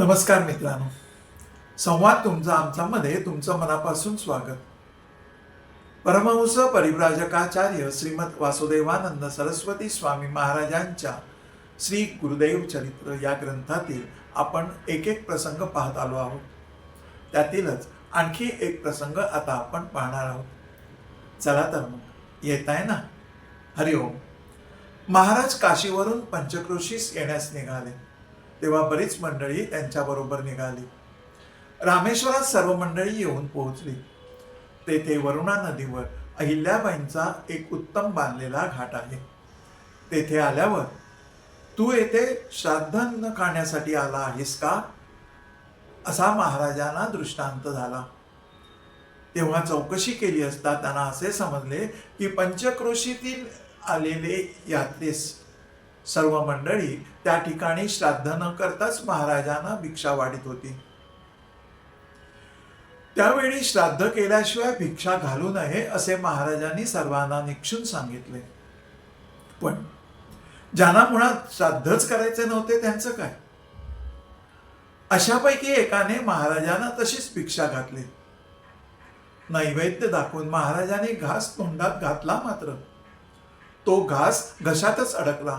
नमस्कार मित्रांनो. संवाद तुमचा आमच्यामध्ये तुमचं मनापासून स्वागत. परमहंस परिव्राजकाचार्य श्रीमद वासुदेवानंद सरस्वती स्वामी महाराजांच्या श्री गुरुदेव चरित्र या ग्रंथातील आपण एक एक प्रसंग पाहत आलो आहोत. त्यातीलच आणखी एक प्रसंग आता आपण पाहणार आहोत. चला तर मग येत आहे ना? हरिओम. महाराज काशीवरून पंचक्रोशीस येण्यास निघाले. तेव्हा बरीच मंडळी त्यांच्याबरोबर निघाली. रामेश्वरात सर्व मंडळी येऊन पोहोचली. तेथे वरुणा नदीवर अहिल्याबाईंचा एक उत्तम बांधलेला घाट आहे. तेथे आल्यावर तू येथे श्राद्धान्न खाण्यासाठी आला आहेस का? असा महाराजांना दृष्टांत झाला. तेव्हा चौकशी केली असता त्यांना असे समजले की पंचक्रोशीतील आलेले यात्रेस सर्व मंडळी त्या ठिकाणी श्राद्ध न करताच महाराजांना भिक्षा वाढीत होती. त्यावेळी श्राद्ध केल्याशिवाय भिक्षा घालू नये असे महाराजांनी सर्वांना निक्षून सांगितले. पण ज्यांना मुळात श्राद्धच करायचे नव्हते त्यांचं काय? अशापैकी एकाने महाराजांना तशीच भिक्षा घातली. नैवेद्य दाखवून महाराजांनी घास तोंडात घातला मात्र. तो घास घशातच अडकला.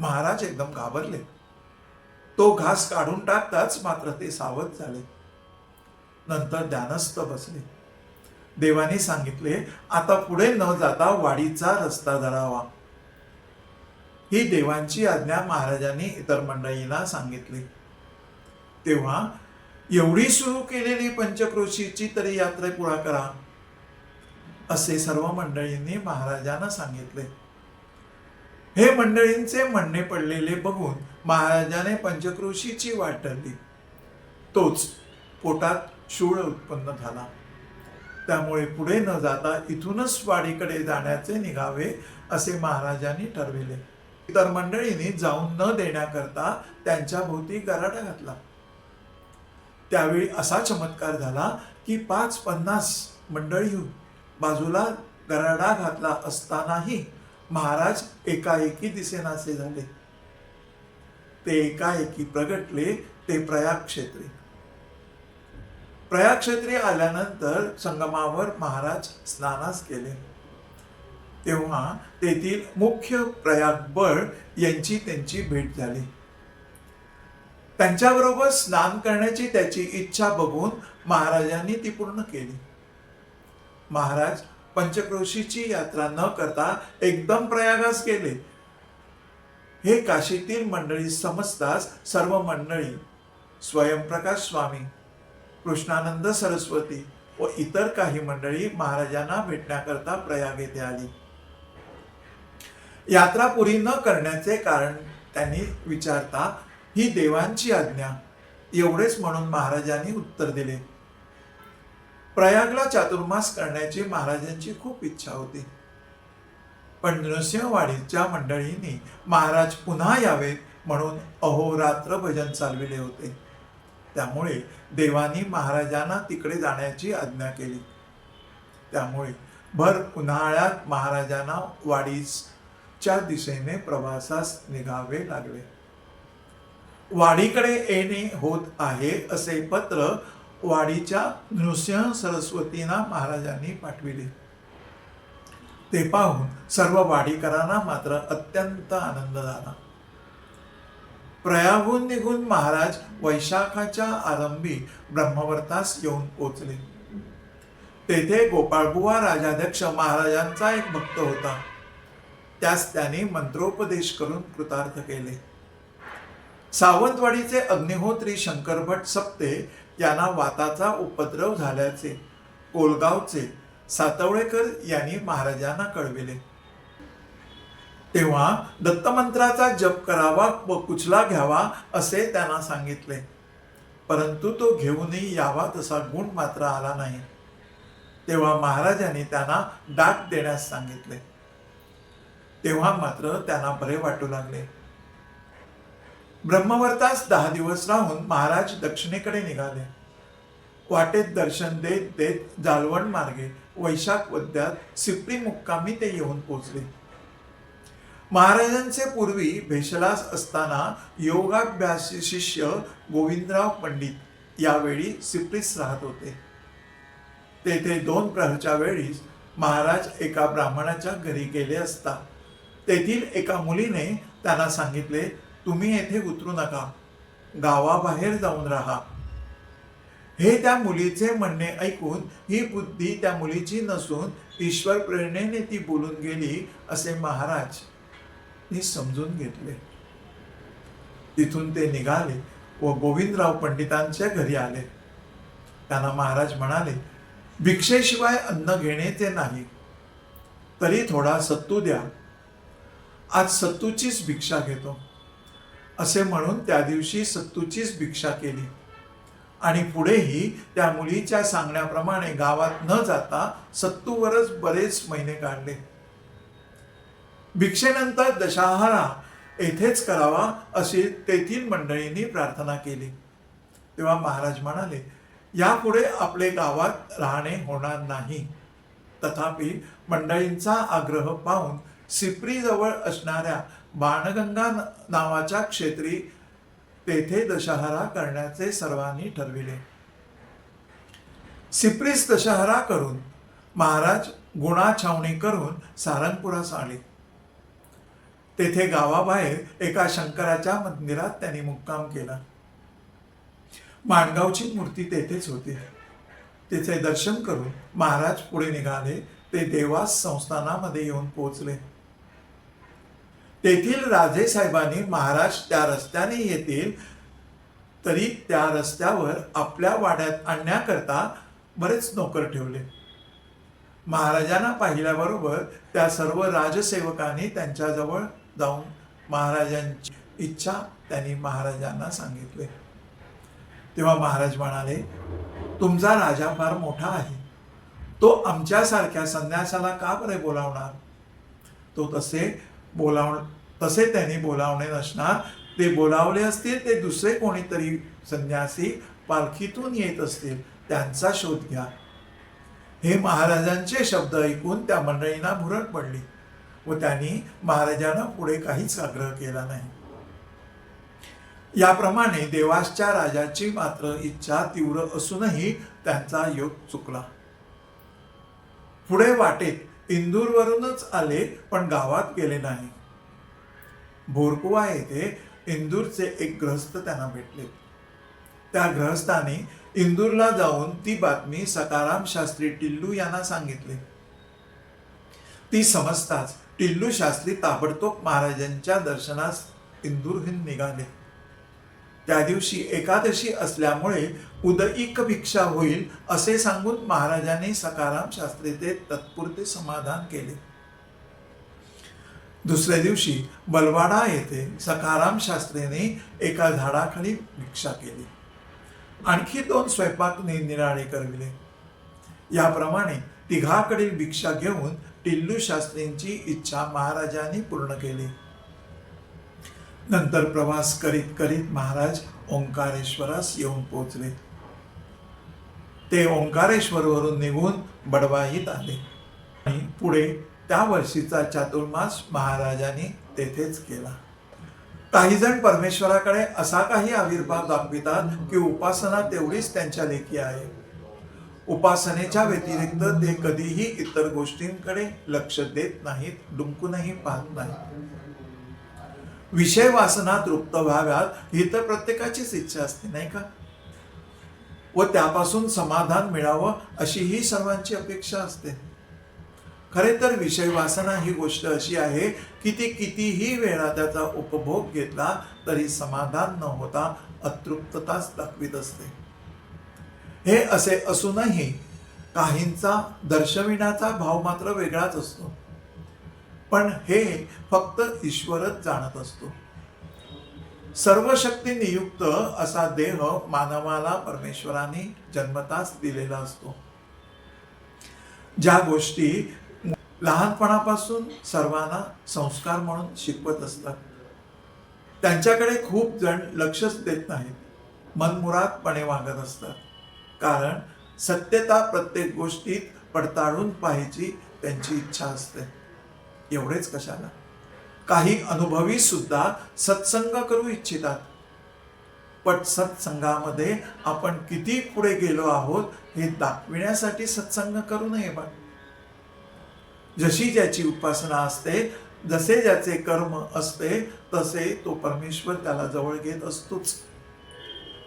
महाराज एकदम घाबरले. तो घास काढून टाकताच मात्र ते सावध झाले. नंतर ध्यानस्थ बसले. देवाने सांगितले आता पुढे न जाता वाडीचा रस्ता धरावा. ही देवांची आज्ञा महाराजांनी इतर मंडळींना सांगितली. तेव्हा एवढी सुरू केलेली पंचक्रोशीची तरी यात्रा पुढा करा असे सर्व मंडळींनी महाराजांना सांगितले. हे मंडळींचे म्हणणे पडलेले बघून महाराजाने पंचक्रोशीची वाट तोच पोटात शूळ उत्पन्न झाला. त्यामुळे पुढे न जाता इथूनच वाडीकडे जाण्याचे निघावे असे महाराजांनी ठरविले. इतर मंडळींनी जाऊन न देण्याकरता त्यांच्या भोवती गराडा घातला. त्यावेळी असा चमत्कार झाला की पाच पन्नास मंडळी बाजूला गराडा घातला असतानाही महाराज एकाएकी दिसेनासे झाले. ते एकाएकी प्रगटले ते प्रयाग क्षेत्री. प्रयाग क्षेत्री आल्यानंतर संगमावर महाराज स्नानास केले तेव्हा तेथील मुख्य प्रयाग बळ यांची त्यांची भेट झाली. त्यांच्याबरोबर स्नान करण्याची त्याची इच्छा बघून महाराजांनी ती पूर्ण केली. महाराज पंचक्रोशीची यात्रा न करता एकदम प्रयागास गेले हे काशीतील मंडळी समजताच सर्व मंडळी स्वयंप्रकाश स्वामी कृष्णानंद सरस्वती व इतर काही मंडळी महाराजांना भेटण्याकरता प्रयाग येथे आली. यात्रा पुरी न करण्याचे कारण त्यांनी विचारता ही देवांची आज्ञा. एवढेच म्हणून महाराजांनी उत्तर दिले. प्रयागला चातुर्मास करण्याची महाराजांची खूप इच्छा होती. पण नृसिंहवाडीच्या मंडळींनी महाराज पुन्हा यावेत म्हणून अहोरात्र भजन चालविले होते. त्यामुळे देवानी महाराजांना तिकडे जाण्याची आज्ञा केली. त्यामुळे भर उन्हाळ्यात महाराजांना वाडीच्या दिशेने प्रवासास निघावे लागले. वाडीकडे येणे होत आहे असे पत्र वाडीच्या नृसिंह सरस्वतींना महाराजांनी पाठविले. ते पाहून सर्व वाडीकरांना मात्र अत्यंत आनंद झाला. प्रयागून निघून महाराज वैशाखाच्या आरंभी ब्रह्मवर्तास येऊन पोचले. तेथे गोपाळबुवा राजाध्यक्ष महाराजांचा एक भक्त होता. त्यास त्याने मंत्रोपदेश करून कृतार्थ केले. सावंतवाडीचे अग्निहोत्री शंकरभट सप्ते यांना वाताचा उपद्रव झाल्याचे कोलगावचे सातवळेकर यांनी महाराजांना कळविले. तेव्हा दत्तमंत्राचा जप करावा व कुचला घ्यावा असे त्यांना सांगितले. परंतु तो घेऊनही यावा तसा गुण मात्र आला नाही. तेव्हा महाराजांनी त्यांना डाक देण्यास सांगितले. तेव्हा मात्र त्यांना बरे वाटू लागले. ब्रह्मवर्तास दहा दिवस राहून महाराज दक्षिणेकडे निघाले. वाटेत दर्शन देत देत जालवण मार्गे वैशाख वद्यात सिपरी मुक्कामी ते येऊन पोचले. महाराजांचे पूर्वी भेषलास असताना योगाभ्यास शिष्य गोविंदराव पंडित यावेळी सिप्रीस राहत होते. तेथे दोन प्रहरच्या वेळी महाराज एका ब्राह्मणाच्या घरी गेले असता. तेथील एका मुलीने त्यांना सांगितले तुम्ही येथे उतरू नका. गावाबाहेर जाऊन राहा. हे त्या मुलीचे म्हणणे ऐकून ही बुद्धी त्या मुलीची नसून ईश्वर प्रेरणेने ती बोलून गेली असे महाराज मी समजून घेतले. तिथून ते निघाले व गोविंदराव पंडितांच्या घरी आले. त्यांना महाराज म्हणाले भिक्षेशिवाय अन्न घेणे ते नाही. तरी थोडा सत्तू द्या. आज सत्तूचीच भिक्षा घेतो. असे म्हणून त्या दिवशी सत्तूचीच भिक्षा केली. आणि पुढेही त्या मुलीच्या सांगण्याप्रमाणे गावात न जाता सत्तूवरच बरेच महिने काढले. भिक्षेनंतर दशाहारा येथेच करावा अशी तेथील मंडळींनी प्रार्थना केली. तेव्हा महाराज म्हणाले यापुढे आपले गावात राहणे होणार नाही. तथापि मंडळींचा आग्रह पाहून सिप्रीजवळ असणाऱ्या बाणगंगा नावाच्या क्षेत्री तेथे दशहरा करण्याचे सर्वांनी ठरविले. सिप्रीस दशहरा करून महाराज गुणा छावणी करून सारंगपुरास आले. तेथे गावाबाहेर एका शंकराच्या मंदिरात त्यांनी मुक्काम केला. माणगावची मूर्ती तेथेच होती. तिचे दर्शन करून महाराज पुढे निघाले. ते देवास संस्थानामध्ये येऊन पोहोचले. तेथील राजे साहेबांनी महाराज त्या रस्त्याने येतील तरी त्या रस्त्यावर आपल्या वाड्यात आणण्याकरता बरेच नोकर ठेवले. महाराजांना पाहिल्याबरोबर त्या सर्व राजसेवकांनी त्यांच्याजवळ जाऊन महाराजांची इच्छा त्यांनी महाराजांना सांगितले. तेव्हा महाराज म्हणाले तुमचा राजा फार मोठा आहे. तो आमच्यासारख्या संन्यासाला का बरे बोलावणार? तो तसे बोलाव तसे त्यांनी बोलावणे नसणार. ते बोलावले असतील ते दुसरे कोणीतरी संन्यासी पालखीतून येत असतील त्यांचा शोध घ्या. हे महाराजांचे शब्द ऐकून त्या मंडळींना भुरट पडली व त्यांनी महाराजांना पुढे काहीच आग्रह केला नाही. याप्रमाणे देवासच्या राजाची मात्र इच्छा तीव्र असूनही त्यांचा योग चुकला. पुढे वाटेत इंदूरवरूनच आले पण गावात गेले नाही. भोरकुवा येथे इंदूरचे एक ग्रहस्थ त्यांना भेटले. त्या ग्रहस्थाने इंदूरला जाऊन ती बातमी सकाराम शास्त्री टिल्लू यांना सांगितली. ती समजताच टिल्लू शास्त्री ताबडतोब महाराजांच्या दर्शनास इंदूरहून निघाले. त्या दिवशी एकादशी असल्यामुळे उदयिक भिक्षा होईल असे सांगून महाराजांनी सकाराम शास्त्रीचे तत्पुरते समाधान केले. दुसऱ्या दिवशी बलवाडा येथे सकाराम शास्त्रीने एका झाडाखाली भिक्षा केली. आणखी दोन स्वयंपाक निराळे करविले. याप्रमाणे तिघाकडील भिक्षा घेऊन टिल्लू शास्त्रींची इच्छा महाराजांनी पूर्ण केली. नंतर प्रवास करीत करीत महाराज ओंकारेश्वरास येऊन पोचले ते ओंकारेश्वरवरून निघून बडवाहीत आले. आणि पुढे त्या वर्षीचा चातुर्मास महाराजांनी तेथेच केला. काही जण परमेश्वराकडे असा काही आविर्भाव दाखवितात की उपासना तेवढीच त्यांच्या लेखी आहे. उपासनेच्या व्यतिरिक्त ते कधीही इतर गोष्टींकडे लक्ष देत नाहीत डुंकूनही पाहत नाहीत. विषय वासना तृप्त व्हाव्यात ही तर प्रत्येकाचीच इच्छा असते नाही का? व त्यापासून समाधान मिळावं अशी ही सर्वांची अपेक्षा असते. खरे तर विषय वासना ही गोष्ट अशी आहे की ती कितीही वेळा त्याचा उपभोग घेतला तरी समाधान न होता अतृप्तताच दाखवित असते. हे असे असूनही काहींचा दर्शविण्याचा भाव मात्र वेगळाच असतो. पण हे फक्त ईश्वरच जाणत असतो. सर्व शक्ती नियुक्त असा देह मानवाला परमेश्वराने जन्मताच दिलेला असतो. ज्या गोष्टी लहानपणापासून सर्वांना संस्कार म्हणून शिकवत असतात. त्यांच्याकडे खूप जण लक्षच देत नाहीत. मनमुरादपणे वागत असतात. कारण सत्यता प्रत्येक गोष्टीत पडताळून पाहायची त्यांची इच्छा असते. एवढेच कशाला? काही अनुभवी सुद्धा सत्संग करू इच्छितात. पण सत्संगामध्ये आपण किती पुढे गेलो आहोत हे दाखविण्यासाठी सत्संग करू नये बघ जशी ज्याची उपासना असते जसे ज्याचे कर्म असते तसे तो परमेश्वर त्याला जवळ घेत असतोच.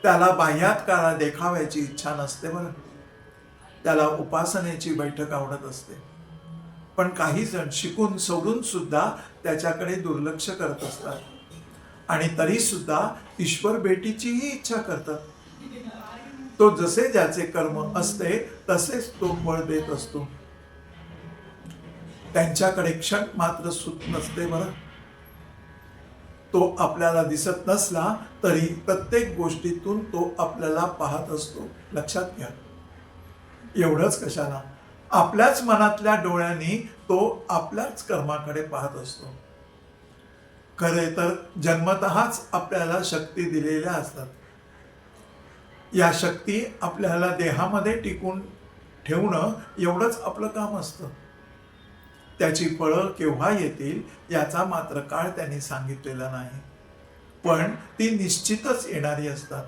त्याला बाह्यात काळा देखाव्याची इच्छा नसते बरं. त्याला उपासनेची बैठक आवडत असते. पण काही जण शिकून सोडून सुद्धा त्याच्याकडे दुर्लक्ष करत असतात. आणि तरी सुद्धा ईश्वर भेटीचीही इच्छा करतात. तो जसे ज्याचे कर्म असते तसेच तो फळ देत असतो. त्यांच्याकडे क्षण मात्र सुत नसते बरं. तो आपल्याला दिसत नसला तरी प्रत्येक गोष्टीतून तो आपल्याला पाहत असतो. लक्षात घ्या. एवढंच कशाला? आपल्याच मनातल्या डोळ्यांनी तो आपल्याच कर्माकडे पाहत असतो. खरे तर जन्मतःच आपल्याला शक्ती दिलेल्या असतात. या शक्ती आपल्याला देहामध्ये टिकून ठेवणं एवढंच आपलं काम असतं. त्याची फळं केव्हा येतील याचा मात्र काळ त्यांनी सांगितलेला नाही. पण ती निश्चितच येणारी असतात.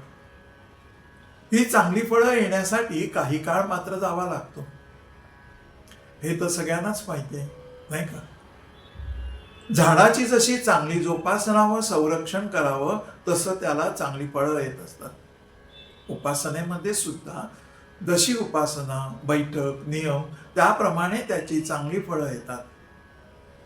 ही चांगली फळं येण्यासाठी काही काळ मात्र जावा लागतो. हे तर सगळ्यांनाच माहिती आहे नाही का? झाडाची जशी चांगली जोपासना व संरक्षण करावं तसं त्याला चांगली फळं येत असतात. उपासनेमध्ये सुद्धा जशी उपासना बैठक नियम त्याप्रमाणे त्याची चांगली फळं येतात.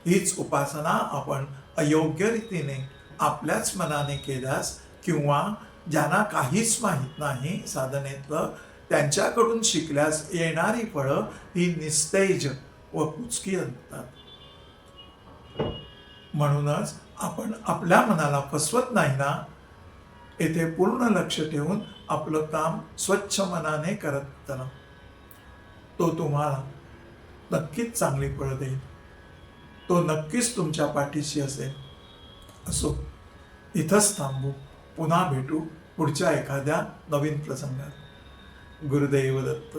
हीच उपासना आपण अयोग्य रीतीने आपल्याच मनाने केल्यास किंवा ज्यांना काहीच माहीत नाही साधनेतलं त्यांच्याकडून शिकल्यास येणारी फळं ही निस्तेज व कुचकी असतात. म्हणूनच आपण आपल्या मनाला फसवत नाही ना येथे पूर्ण लक्ष ठेवून आपलं काम स्वच्छ मनाने करत तो तुम्हाला नक्कीच चांगली फळं देईल. तो नक्कीच तुमच्या पाठीशी असेल. असो इथंच थांबू. पुन्हा भेटू पुढच्या एखाद्या नवीन प्रसंगात. गुरुदैव दत्त.